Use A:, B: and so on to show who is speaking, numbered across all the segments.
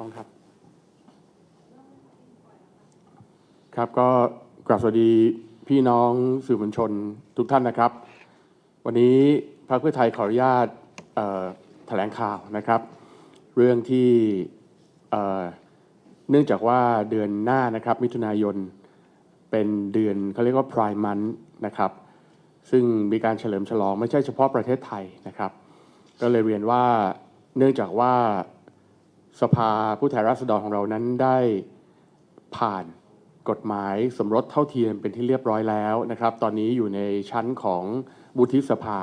A: ้อมครับ ครับก็กราบสวัสดีพี่น้องสื่อมวลชนทุกท่านนะครับ วันนี้พรรคเพื่อไทยขออนุญาตแถลงข่าวนะครับ เรื่องที่เอ่อเนื่องจากว่าเดือนหน้านะครับ มิถุนายนเป็นเดือนเขาเรียกว่า Prime Month นะครับ ซึ่งมีการเฉลิมฉลองไม่ใช่เฉพาะประเทศไทยนะครับ ก็เลยเรียนว่าเนื่องจากว่า สภาผู้แทนราษฎรของเรานั้นได้ผ่านกฎหมายสมรสเท่าเทียมเป็นที่เรียบร้อยแล้วนะครับ ตอนนี้อยู่ในชั้นของวุฒิสภา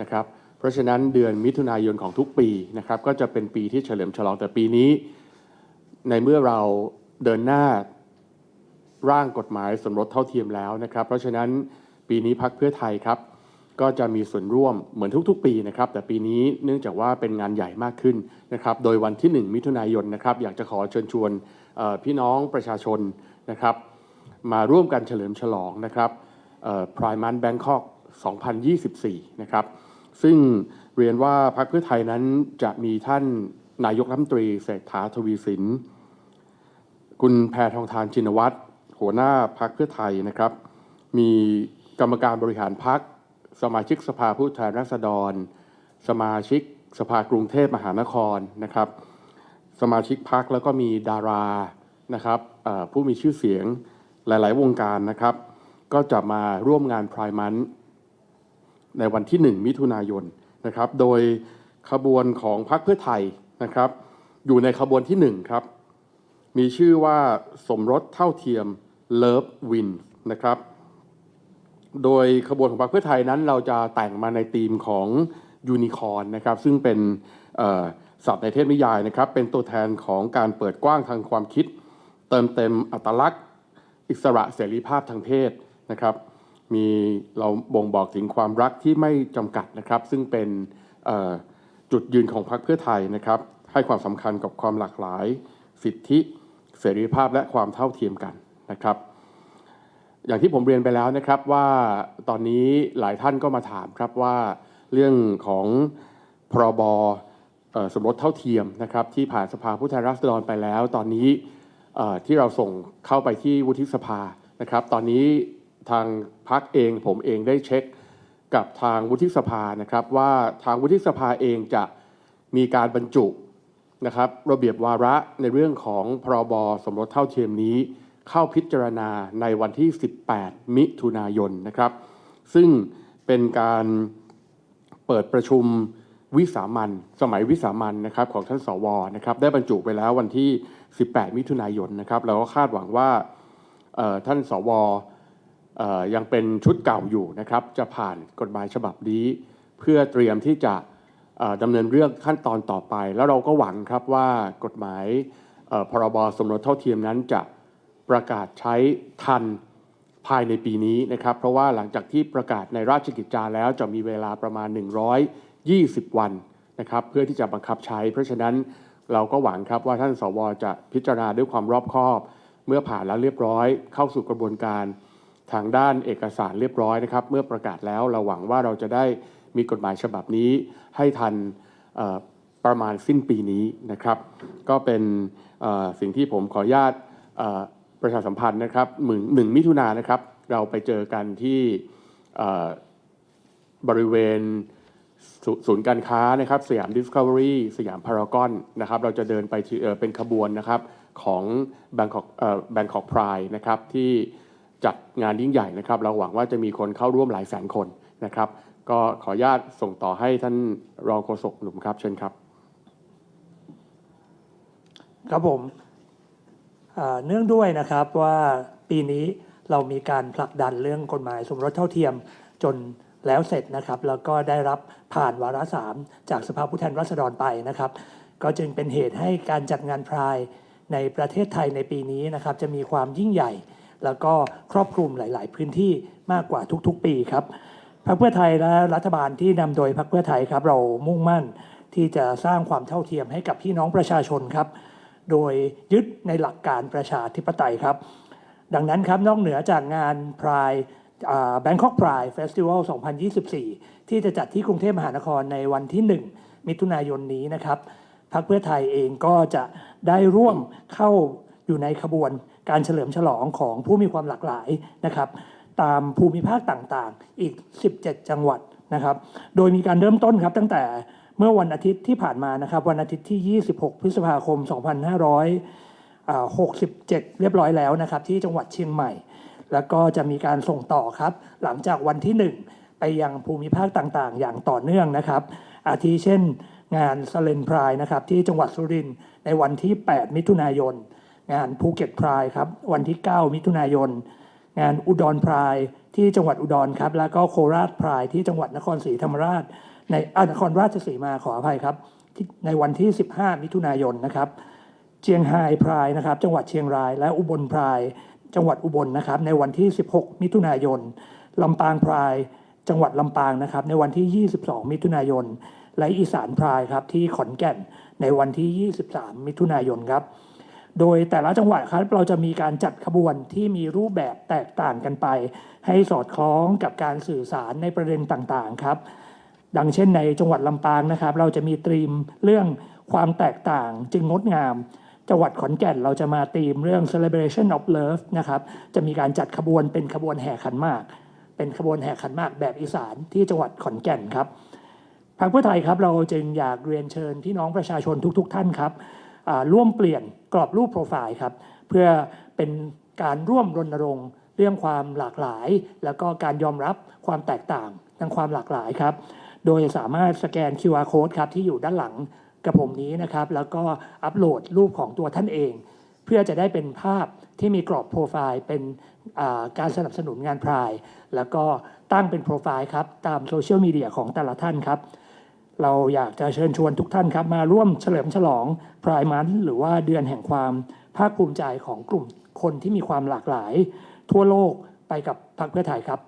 A: นะครับ เพราะฉะนั้นเดือนมิถุนายนของทุกปีนะครับ ก็จะเป็นปีที่เฉลิมฉลองแต่ปีนี้ ในเมื่อเราเดินหน้าร่างกฎหมายสมรสเท่าเทียมแล้วนะครับ เพราะฉะนั้นปีนี้พักเพื่อไทยครับ ก็จะมีส่วนร่วมเหมือนทุกๆ ปีนะครับ แต่ปีนี้เนื่องจากว่าเป็นงานใหญ่มากขึ้นนะครับ โดยวันที่ 1 มิถุนายนนะครับ อยากจะขอเชิญชวนพี่น้องประชาชนนะครับ มาร่วมกันเฉลิมฉลองนะครับพรายมันแบงคอก2024 นะครับ ซึ่งเรียนว่าพรรคเพื่อไทยนั้นจะมีท่านนายกรัฐมนตรีเศรษฐาทวีสิน คุณแพทองทานชินวัตรหัวหน้าพักเพื่อไทยนะครับ มีกรรมการบริหารพัก สมาชิกสภาผู้แทนราษฎร สมาชิกสภากรุงเทพมหานครนะครับ สมาชิกพักแล้วก็มีดารานะครับผู้มีชื่อเสียงหลาย ๆ วงการนะครับ ก็จะมาร่วมงานพรายมันในวันที่ 1 มิถุนายนนะครับ โดยขบวนของพรรคเพื่อไทยนะครับ อยู่ในขบวนที่ 1 ครับ มีชื่อว่าสมรสเท่าเทียม Love Win นะครับ โดยขบวนของพรรคเพื่อไทยนั้นเราจะแต่งมาในธีมของยูนิคอร์นนะครับซึ่งเป็นเอ่อศัพท์ในเทพนิยายนะครับ เป็นตัวแทนของการเปิดกว้างทางความคิด เติมเต็มอัตลักษณ์ อิสระเสรีภาพทางเพศนะครับ มีเราบ่งบอกถึงความรักที่ไม่จำกัดนะครับ ซึ่งเป็นจุดยืนของพรรคเพื่อไทยนะครับ ให้ความสำคัญกับความหลากหลาย สิทธิ เสรีภาพและความเท่าเทียมกันนะครับ อย่างที่ผมเรียนไปแล้วนะครับว่าตอนนี้หลายท่านก็มาถามครับว่าเรื่องของพรบสมรสเท่าเทียมนะครับที่ผ่านสภาผู้แทนราษฎรไปแล้ว ตอนนี้ที่เราส่งเข้าไปที่วุฒิสภานะครับตอนนี้ทางพักเองผมเองได้เช็คกับทางวุฒิสภานะครับว่าทางวุฒิสภาเองจะมีการบรรจุนะครับระเบียบวาระในเรื่องของพรบสมรสเท่าเทียมนี้ เข้าพิจารณาในวันที่ 18 มิถุนายนนะครับ ซึ่งเป็นการเปิดประชุมวิสามันสมัยวิสามันนะครับของท่านสวนะครับได้บรรจุไปแล้ววันที่ 18 มิถุนายนนะครับเราก็คาดหวังว่าท่านสวยังเป็นชุดเก่าอยู่นะครับจะผ่านกฎหมายฉบับนี้ เพื่อเตรียมที่จะดำเนินเรื่องขั้นตอนต่อไป แล้วเราก็หวังครับว่ากฎหมายพรบสมรสเท่าเทียมนั้นจะ ประกาศใช้ทันภายในปีนี้นะครับ เพราะว่าหลังจากที่ประกาศในราชกิจจาแล้วจะมีเวลาประมาณ 120 วันนะครับ เพื่อที่จะบังคับใช้ เพราะฉะนั้นเราก็หวังครับว่าท่านสวจะพิจารณาด้วยความรอบคอบ เมื่อผ่านแล้วเรียบร้อย เข้าสู่กระบวนการทางด้านเอกสารเรียบร้อยนะครับ เมื่อประกาศแล้วเราหวังว่าเราจะได้มีกฎหมายฉบับนี้ให้ทันประมาณสิ้นปีนี้นะครับ ก็เป็นสิ่งที่ผมขออนุญาต ประชาสัมพันธ์นะครับหนึ่งหนึ่งมิถุนายนนะครับ เราไปเจอกันที่บริเวณศูนย์การค้านะครับสยามดิสคัฟเวอรี่สยามพารากอนนะครับเราจะเดินไปเเป็นขบวนนะครับของ Bangkok เอ่อ Bangkok Pride นะครับที่จัดงานยิ่งใหญ่นะครับ เราหวังว่าจะมีคนเข้าร่วมหลายแสนคนนะครับ ก็ขออนุญาตส่งต่อให้ท่านรองโฆษกหนุ่มครับเชิญครับ
B: ครับผม เนื่องด้วยนะครับว่าปีนี้เรามีการผลักดันเรื่องกฎหมายสมรสเท่าเทียมจนแล้วเสร็จนะครับ แล้วก็ได้รับผ่านวาระสามจากสภาผู้แทนราษฎรไปนะครับ ก็จึงเป็นเหตุให้การจัดงานพรายในประเทศไทยในปีนี้นะครับ จะมีความยิ่งใหญ่ แล้วก็ครอบคลุมหลาย ๆ พื้นที่มากกว่าทุกๆ ปีครับพรรคเพื่อไทยและรัฐบาลที่นำโดยพรรคเพื่อไทยครับ เรามุ่งมั่นที่จะสร้างความเท่าเทียมให้กับพี่น้องประชาชนครับ โดยยึดในหลักการประชาธิปไตยครับ ดังนั้นครับนอกเหนือจากงานพรายแบงคอกพรายเฟสติวัล2024 ที่จะจัดที่กรุงเทพมหานครในวันที่ 1 มิถุนายนนี้นะครับพรรคเพื่อไทยเองก็จะได้ร่วมเข้าอยู่ในขบวนการเฉลิมฉลองของผู้มีความหลากหลายนะครับ ตามภูมิภาคต่างๆ อีก 17 จังหวัดนะครับ โดยมีการเริ่มต้นครับตั้งแต่ เมื่อวันอาทิตย์ที่ผ่านมานะครับ วันอาทิตย์ที่ 26 พฤษภาคม 2567 เรียบร้อยแล้วนะครับ ที่จังหวัดเชียงใหม่ แล้วก็จะมีการส่งต่อครับ หลังจากวันที่ 1 ไปยังภูมิภาคต่างๆ อย่างต่อเนื่องนะครับ อาทิเช่น งานสเลนพรายนะครับที่จังหวัดสุรินทร์ในวันที่ 8 มิถุนายน งานภูเก็ตพรายครับวันที่ 9 มิถุนายน งานอุดรพรายที่จังหวัดอุดรครับ แล้วก็โคราชพรายที่จังหวัดนครศรีธรรมราช ในอนครราชสีมาขออภัยครับที่ในวันที่ 15 มิถุนายนนะครับ เชียงไฮ้พรายนะครับ จังหวัดเชียงราย และอุบลพราย จังหวัดอุบลนะครับ ในวันที่ 16 มิถุนายนลำปางพราย จังหวัดลำปางนะครับ ในวันที่ 22 มิถุนายน และอีสานพรายครับที่ขอนแก่นในวันที่ 23 มิถุนายนครับ โดยแต่ละจังหวัดครับเราจะมีการจัดขบวนที่มีรูปแบบแตกต่างกันไป ให้สอดคล้องกับการสื่อสารในประเด็นต่างๆครับ ดังเช่นในจังหวัดลำปางนะครับ เราจะมีธีมเรื่องความแตกต่างจึงงดงาม จังหวัดขอนแก่นเราจะมาธีมเรื่อง celebration of love นะครับจะมีการจัดขบวนเป็นขบวนแห่ขันหมาก เป็นขบวนแห่ขันหมากแบบอีสานที่จังหวัดขอนแก่นครับพรรคเพื่อไทยครับเราจึงอยากเรียนเชิญพี่น้องประชาชนทุก ๆ ท่านครับร่วมเปลี่ยนกรอบรูปโปรไฟล์ครับเพื่อเป็นการร่วมรณรงค์เรื่องความหลากหลาย แล้วก็การยอมรับความแตกต่างทางความหลากหลายครับ โดยสามารถสแกน QR code ครับที่อยู่ด้านหลังกระผมนี้นะครับ แล้วก็อัปโหลดรูปของตัวท่านเอง เพื่อจะได้เป็นภาพที่มีกรอบโปรไฟล์เป็นการสนับสนุนงานพราย แล้วก็ตั้งเป็นโปรไฟล์ครับตามโซเชียลมีเดียของแต่ละท่านครับ เราอยากจะเชิญชวนทุกท่านครับ มาร่วมเฉลิมฉลองพรายมันหรือว่าเดือนแห่งความภาคภูมิใจของกลุ่มคนที่มีความหลากหลาย ทั่วโลกไปกับพรรคเพื่อไทยครับ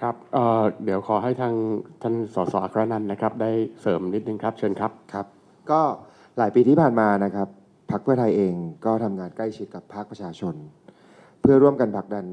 A: ครับเอ่อเดี๋ยวขอให้ทางท่านสสอัครนันท์นะครับ ได้เสริมนิดนึงครับ เชิญครับ
C: ครับ ก็หลายปีที่ผ่านมานะครับพรรคเพื่อไทยเองก็ทำงานใกล้ชิดกับภาคประชาชน เพื่อร่วมกันผลักดัน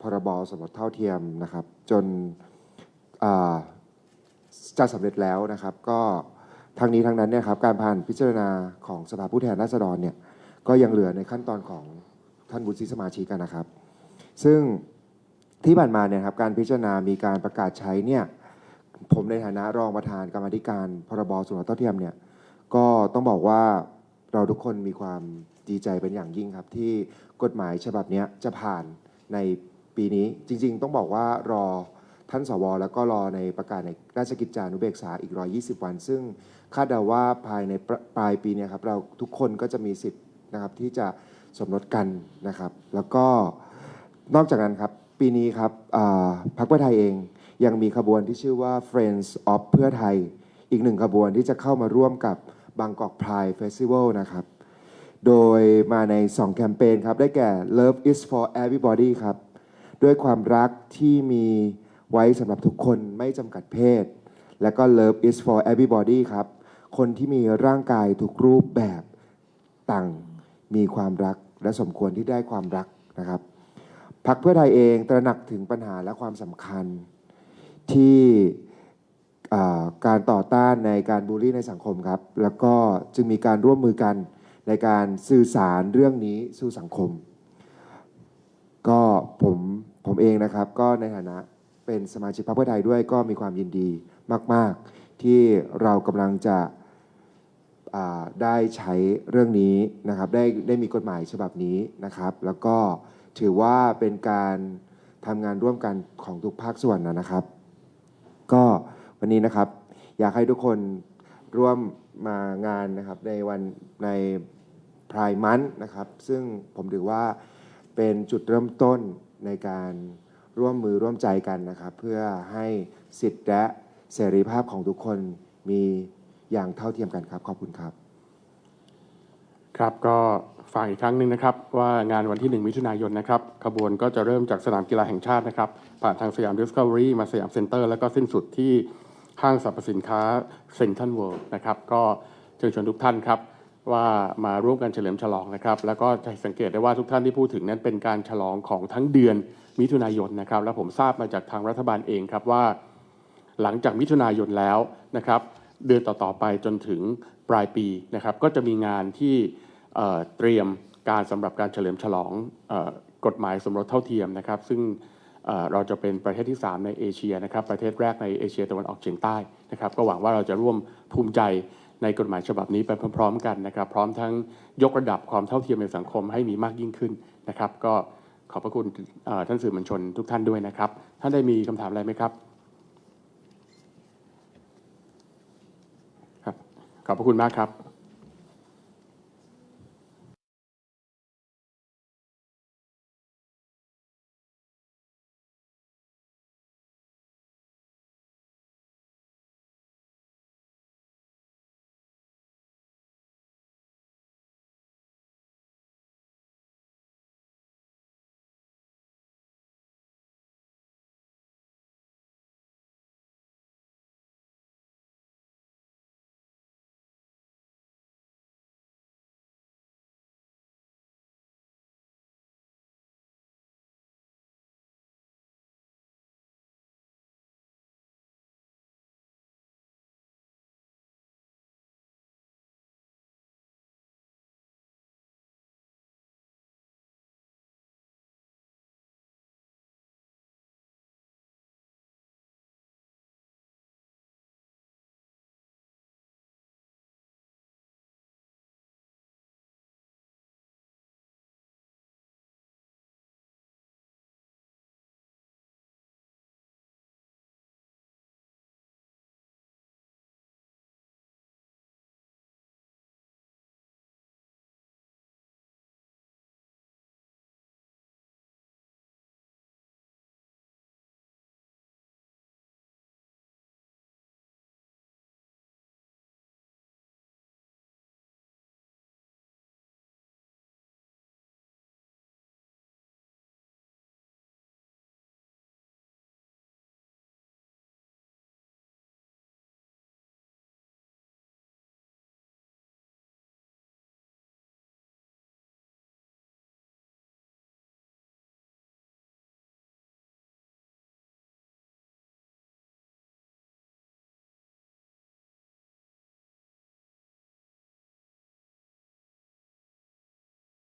C: พรบสมรสเท่าเทียมนะครับ จนอ่าจะสำเร็จแล้วนะครับ ก็ทางนี้ทางนั้นเนี่ยครับการผ่านพิจารณาของสภาผู้แทนราษฎรเนี่ยก็ยังเหลือในขั้นตอนของท่านวุฒิสมาชิกกันนะครับ ซึ่ง ที่ผ่านมาเนี่ยครับการพิจารณามีการประกาศใช้เนี่ยผมในฐานะรองประธานกรรมธิการพรบสมรสเท่าเทียมเนี่ยก็ต้องบอกว่าเราทุกคนมีความดีใจเป็นอย่างยิ่งครับ ที่กฎหมายฉบับนี้จะผ่านในปีนี้จริงๆ ต้องบอกว่ารอท่านสว แล้วก็รอในประกาศในราชกิจจานุเบกษาอีก 120 วัน ซึ่งคาดเดาว่าภายในปลปลายปีเนี้ครับเราทุกคนก็จะมีสิทธิ์นะครับที่จะสมรสกันนะครับ แล้วก็นอกจากนั้นครับ ปีนี้ครับอ่าพรรคเพื่อไทยเอง ยังมีขบวนที่ชื่อว่า Friends of เพื่อไทย อีกหนึ่งขบวนที่จะเข้ามาร่วมกับบางกอกพายเฟสติวัลนะครับ โดยมาใน 2 แคมเปญครับ ได้แก่ Love is for everybody ครับ ด้วยความรักที่มีไว้สำหรับทุกคนไม่จำกัดเพศ และก็ Love is for everybody ครับ คนที่มีร่างกายทุกรูปแบบต่างมีความรักและสมควรที่ได้ความรักนะครับ พักเพื่อไทยเองตระหนักถึงปัญหาและความสำคัญที่การต่อต้านในการบูลลี่ในสังคมครับ แล้วก็จึงมีการร่วมมือกันในการสื่อสารเรื่องนี้สู่สังคม ก็ผมผมเองนะครับ ก็ในฐานะเป็นสมาชิกพรรคเพื่อไทยด้วยก็มีความยินดีมาก ๆ ที่เรากำลังจะได้ใช้เรื่องนี้นะครับ ได้ได้มีกฎหมายฉบับนี้นะครับ แล้วก็ ถือว่าเป็นการทำงานร่วมกันของทุกภาคส่วนนะนะครับ ก็วันนี้นะครับ อยากให้ทุกคนร่วมมางานนะครับในวันในพรายมันนะครับ ซึ่งผมถือว่าเป็นจุดเริ่มต้นในการร่วมมือร่วมใจกันนะครับ เพื่อให้สิทธิและเสรีภาพของทุกคนมีอย่างเท่าเทียมกันครับ ขอบคุณครับ
A: ครับก็ ฝากอีกครั้งหนึ่งนะครับ ว่างานวันที่ 1 มิถุนายนนะครับขบวนก็จะเริ่มจากสนามกีฬาแห่งชาตินะครับ ผ่านทางสยามดิสคัฟเวอรี่มาสยามเซ็นเตอร์แล้วก็สิ้นสุดที่ห้างสรรพสินค้าเซ็นทรัลเวิลด์นะครับ ก็เชิญชวนทุกท่านครับ ว่ามาร่วมกันเฉลิมฉลองนะครับ แล้วก็จะสังเกตได้ว่าทุกท่านที่พูดถึงนั้นเป็นการฉลองของทั้งเดือนมิถุนายนนะครับ และผมทราบมาจากทางรัฐบาลเองครับว่า หลังจากมิถุนายนแล้วนะครับ เดือนต่อๆไปจนถึงปลายปีนะครับ ก็จะมีงานที่ เตรียมการสำหรับการเฉลิมฉลองออกฎหมายสมรสเท่าเทียมนะครับ ซึ่งเเราจะเป็นประเทศที่ 3 ในเอเชียนะครับ ประเทศแรกในเอเชียตะวันออกเฉียงใต้นะครับ ก็หวังว่าเราจะร่วมภูมิใจในกฎหมายฉบับนี้ไปพร้อมๆกันนะครับ พร้อมทั้งยกระดับความเท่าเทียมในสังคมให้มีมากยิ่งขึ้นนะครับ ก็ขอบพระคุณท่านสื่อมวลชนทุกท่านด้วยนะครับ ท่านได้มีคำถามอะไรไหมครับครับ ขอบพระคุณมากครับ